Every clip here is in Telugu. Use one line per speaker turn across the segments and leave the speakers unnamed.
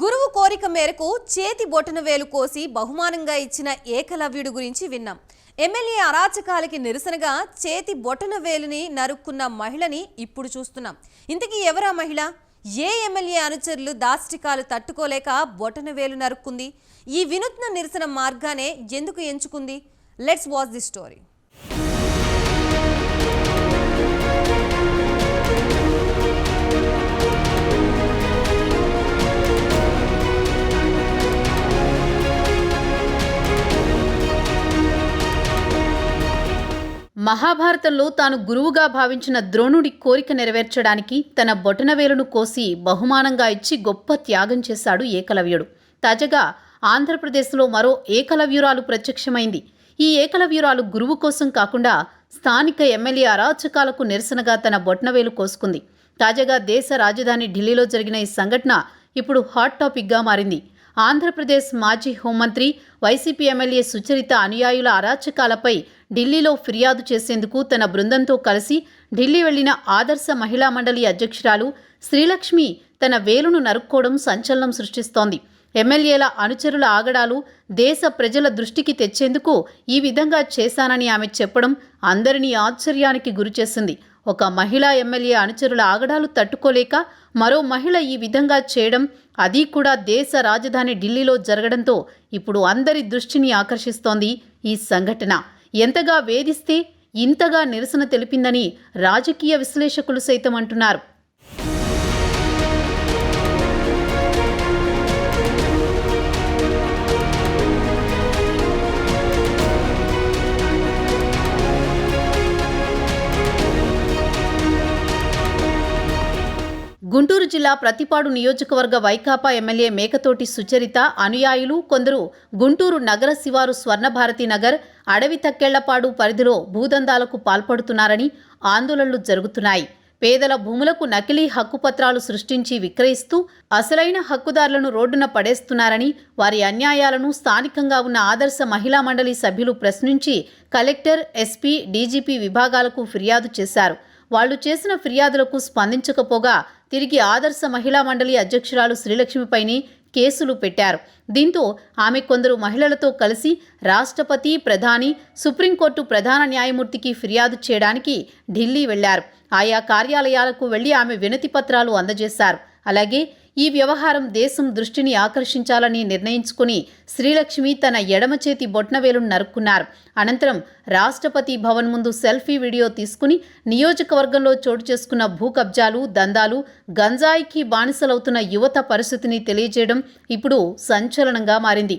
గురువు కోరిక మేరకు చేతి బొటన వేలు కోసి బహుమానంగా ఇచ్చిన ఏకలవ్యుడు గురించి విన్నాం. ఎమ్మెల్యే అరాచకాలకి నిరసనగా చేతి బొటన వేలుని నరుక్కున్న మహిళని ఇప్పుడు చూస్తున్నాం. ఇంతకీ ఎవరా మహిళ? ఏ ఎమ్మెల్యే అనుచరులు దాష్టికాలు తట్టుకోలేక బొటన వేలు నరుక్కుంది? ఈ వినూత్న నిరసన మార్గానే ఎందుకు ఎంచుకుంది? లెట్స్ వాచ్ ది స్టోరీ
మహాభారతంలో తాను గురువుగా భావించిన ద్రోణుడి కోరిక నెరవేర్చడానికి తన బొటనవేలును కోసి బహుమానంగా ఇచ్చి గొప్ప త్యాగం చేశాడు ఏకలవ్యుడు. తాజాగా ఆంధ్రప్రదేశ్లో మరో ఏకలవ్యురాలు ప్రత్యక్షమైంది. ఈ ఏకలవ్యురాలు గురువు కోసం కాకుండా స్థానిక ఎమ్మెల్యే అరాచకాలకు నిరసనగా తన బొటనవేలు కోసుకుంది. తాజాగా దేశ రాజధాని ఢిల్లీలో జరిగిన ఈ సంఘటన ఇప్పుడు హాట్ టాపిక్గా మారింది. ఆంధ్రప్రదేశ్ మాజీ హోంమంత్రి వైసీపీ ఎమ్మెల్యే సుచరిత అనుయాయుల అరాచకాలపై ఢిల్లీలో ఫిర్యాదు చేసేందుకు తన బృందంతో కలిసి ఢిల్లీ వెళ్ళిన ఆదర్శ మహిళా మండలి అధ్యక్షురాలు శ్రీలక్ష్మి తన వేలును నరుక్కోవడం సంచలనం సృష్టిస్తోంది. ఎమ్మెల్యేల అనుచరుల ఆగడాలు దేశ ప్రజల దృష్టికి తెచ్చేందుకు ఈ విధంగా చేశానని ఆమె చెప్పడం అందరినీ ఆశ్చర్యానికి గురిచేసింది. ఒక మహిళా ఎమ్మెల్యే అనుచరుల ఆగడాలు తట్టుకోలేక మరో మహిళ ఈ విధంగా చేయడం అది కూడా దేశ రాజధాని ఢిల్లీలో జరగడంతో ఇప్పుడు అందరి దృష్టిని ఆకర్షిస్తోంది ఈ సంఘటన. ఎంతగా వేధిస్తే ఇంతగా నిరసన తెలిపిందని రాజకీయ విశ్లేషకులు సైతం అంటున్నారు. గుంటూరు జిల్లా ప్రతిపాడు నియోజకవర్గ వైకాపా ఎమ్మెల్యే మేకతోటి సుచరిత అనుయాయులు కొందరు గుంటూరు నగర శివారు స్వర్ణభారతి నగర్ అడవి తక్కెళ్ళపాడు పరిధిలో భూదందాలకు పాల్పడుతున్నారని ఆందోళనలు జరుగుతున్నాయి. పేదల భూములకు నకిలీ హక్కుపత్రాలు సృష్టించి విక్రయిస్తూ అసలైన హక్కుదారులను రోడ్డున పడేస్తున్నారని వారి అన్యాయాలను స్థానికంగా ఉన్న ఆదర్శ మహిళా మండలి సభ్యులు ప్రశ్నించి కలెక్టర్ ఎస్పీ డీజీపీ విభాగాలకు ఫిర్యాదు చేశారు. వాళ్ళు చేసిన ఫిర్యాదులకు స్పందించకపోగా తిరిగి ఆదర్శ మహిళా మండలి అధ్యక్షురాలు శ్రీలక్ష్మిపైని కేసులు పెట్టారు. దీంతో ఆమె కొందరు మహిళలతో కలిసి రాష్ట్రపతి ప్రధాని సుప్రీంకోర్టు ప్రధాన న్యాయమూర్తికి ఫిర్యాదు చేయడానికి ఢిల్లీ వెళ్ళారు. ఆయా కార్యాలయాలకు వెళ్ళి ఆమె వినతి పత్రాలు అందజేశారు. అలాగే ఈ వ్యవహారం దేశం దృష్టిని ఆకర్షించాలని నిర్ణయించుకుని శ్రీలక్ష్మి తన ఎడమ చేతి బొట్నవేలును నరుక్కున్నారు. అనంతరం రాష్ట్రపతి భవన్ ముందు సెల్ఫీ వీడియో తీసుకుని నియోజకవర్గంలో చోటు చేసుకున్న భూ కబ్జాలు దందాలు గంజాయికి బానిసలవుతున్న యువత పరిస్థితిని తెలియజేయడం ఇప్పుడు సంచలనంగా మారింది.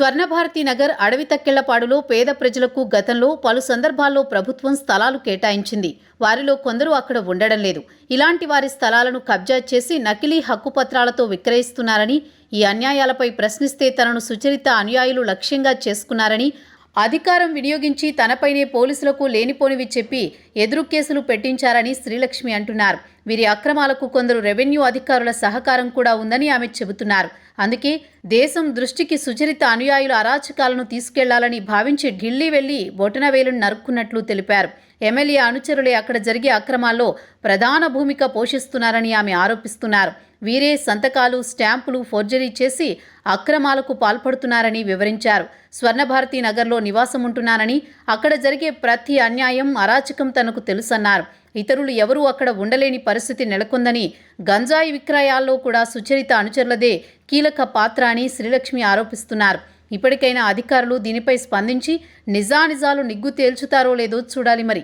స్వర్ణభారతి నగర్ అడవి తక్కెళ్ళపాడులో పేద ప్రజలకు గతంలో పలు సందర్భాల్లో ప్రభుత్వం స్థలాలు కేటాయించింది. వారిలో కొందరు అక్కడ ఉండడం లేదు. ఇలాంటి వారి స్థలాలను కబ్జా చేసి నకిలీ హక్కుపత్రాలతో విక్రయిస్తున్నారని ఈ అన్యాయాలపై ప్రశ్నిస్తే తనను సుచరిత అనుయాయులు లక్ష్యంగా చేసుకున్నారని అధికారం వినియోగించి తనపైనే పోలీసులకు లేనిపోనివి చెప్పి ఎదురు కేసులు పెట్టించారని శ్రీలక్ష్మి అంటున్నారు. వీరి అక్రమాలకు కొందరు రెవెన్యూ అధికారుల సహకారం కూడా ఉందని ఆమె చెబుతున్నారు. అందుకే దేశం దృష్టికి సుచరిత అనుయాయుల అరాచకాలను తీసుకెళ్ళాలని భావించి ఢిల్లీ వెళ్ళి బొటనవేలును నరుక్కున్నట్లు తెలిపారు. ఎమ్మెల్యే అనుచరులే అక్కడ జరిగే అక్రమాల్లో ప్రధాన భూమిక పోషిస్తున్నారని ఆమె ఆరోపిస్తున్నారు. వీరే సంతకాలు స్టాంపులు ఫోర్జరీ చేసి అక్రమాలకు పాల్పడుతున్నారని వివరించారు. స్వర్ణభారతి నగర్లో నివాసముంటున్నానని అక్కడ జరిగే ప్రతి అన్యాయం అరాచకం తనకు తెలుసన్నారు. ఇతరులు ఎవరూ అక్కడ ఉండలేని పరిస్థితి నెలకొందని గంజాయి విక్రయాల్లో కూడా సుచరిత అనుచరులదే కీలక పాత్ర అని శ్రీలక్ష్మి ఆరోపిస్తున్నారు. ఇప్పటికైనా అధికారులు దీనిపై స్పందించి నిజానిజాలు నిగ్గు తేల్చుతారో లేదో చూడాలి మరి.